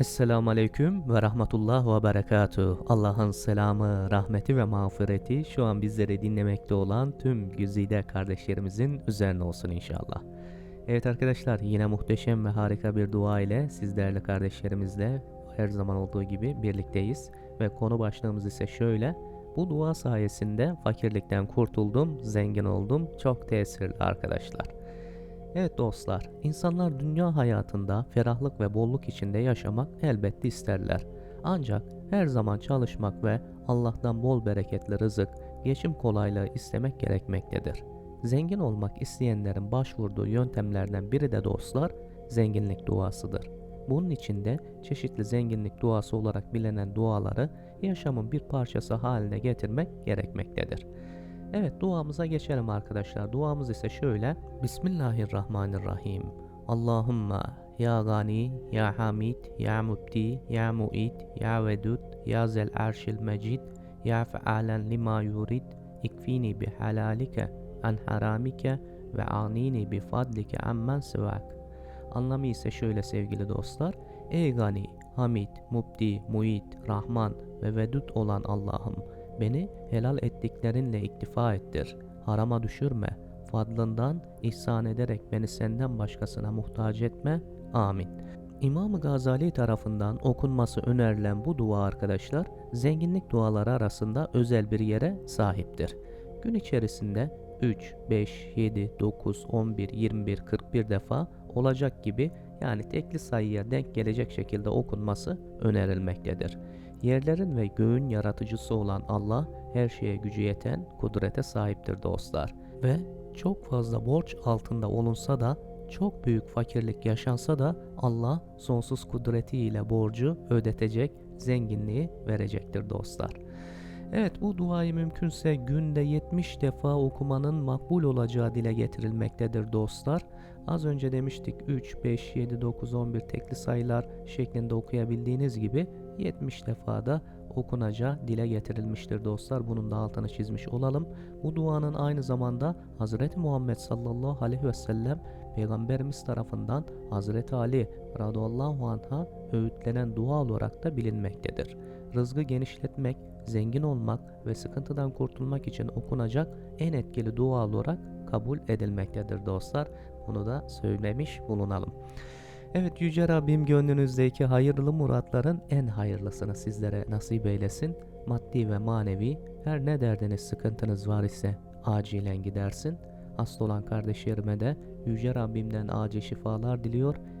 Esselamu Aleyküm ve Rahmetullah ve Berekatuh. Allah'ın selamı, rahmeti ve mağfireti şu an bizleri dinlemekte olan tüm güzide kardeşlerimizin üzerine olsun inşallah. Evet arkadaşlar yine muhteşem ve harika bir dua ile siz değerli kardeşlerimizle her zaman olduğu gibi birlikteyiz. Ve konu başlığımız ise şöyle. Bu dua sayesinde fakirlikten kurtuldum, zengin oldum. Çok tesirli arkadaşlar. Evet dostlar, insanlar dünya hayatında ferahlık ve bolluk içinde yaşamak elbette isterler. Ancak her zaman çalışmak ve Allah'tan bol bereketli rızık, geçim kolaylığı istemek gerekmektedir. Zengin olmak isteyenlerin başvurduğu yöntemlerden biri de dostlar, zenginlik duasıdır. Bunun içinde çeşitli zenginlik duası olarak bilinen duaları yaşamın bir parçası haline getirmek gerekmektedir. Evet duamıza geçelim arkadaşlar. Duamız ise şöyle. Bismillahirrahmanirrahim. Allahümme ya gani ya hamid ya mubdi ya muid ya vedud ya zel arşil mecid ya fealen lima yurid ikfini bi halalike an haramike ve anini bi fadlike ammen sıvak. Anlamı ise şöyle sevgili dostlar. Ey gani, hamid, mubdi, muid, rahman ve vedud olan Allah'ım Beni helal ettiklerinle iktifa ettir. Harama düşürme. Fadlından ihsan ederek beni senden başkasına muhtaç etme. Amin. İmam Gazali tarafından okunması önerilen bu dua arkadaşlar zenginlik duaları arasında özel bir yere sahiptir. Gün içerisinde 3, 5, 7, 9, 11, 21, 41 defa olacak gibi yani tekli sayıya denk gelecek şekilde okunması önerilmektedir. Yerlerin ve göğün yaratıcısı olan Allah her şeye gücü yeten kudrete sahiptir dostlar. Ve çok fazla borç altında olunsa da çok büyük fakirlik yaşansa da Allah sonsuz kudretiyle borcu ödetecek, zenginliği verecektir dostlar. Evet bu duayı mümkünse günde 70 defa okumanın makbul olacağı dile getirilmektedir dostlar. Az önce demiştik 3, 5, 7, 9, 11 tekli sayılar şeklinde okuyabildiğiniz gibi 70 defada okunacağı dile getirilmiştir dostlar. Bunun da altını çizmiş olalım. Bu duanın aynı zamanda Hz. Muhammed sallallahu aleyhi ve sellem Peygamberimiz tarafından Hz. Ali radıyallahu anh'a öğütlenen dua olarak da bilinmektedir. Rızgı genişletmek, zengin olmak ve sıkıntıdan kurtulmak için okunacak en etkili dua olarak kabul edilmektedir dostlar. Bunu da söylemiş bulunalım. Evet Yüce Rabbim gönlünüzdeki hayırlı muratların en hayırlısını sizlere nasip eylesin. Maddi ve manevi her ne derdiniz sıkıntınız var ise acilen gidersin. Hasta olan kardeşlerime de Yüce Rabbimden acil şifalar diliyor.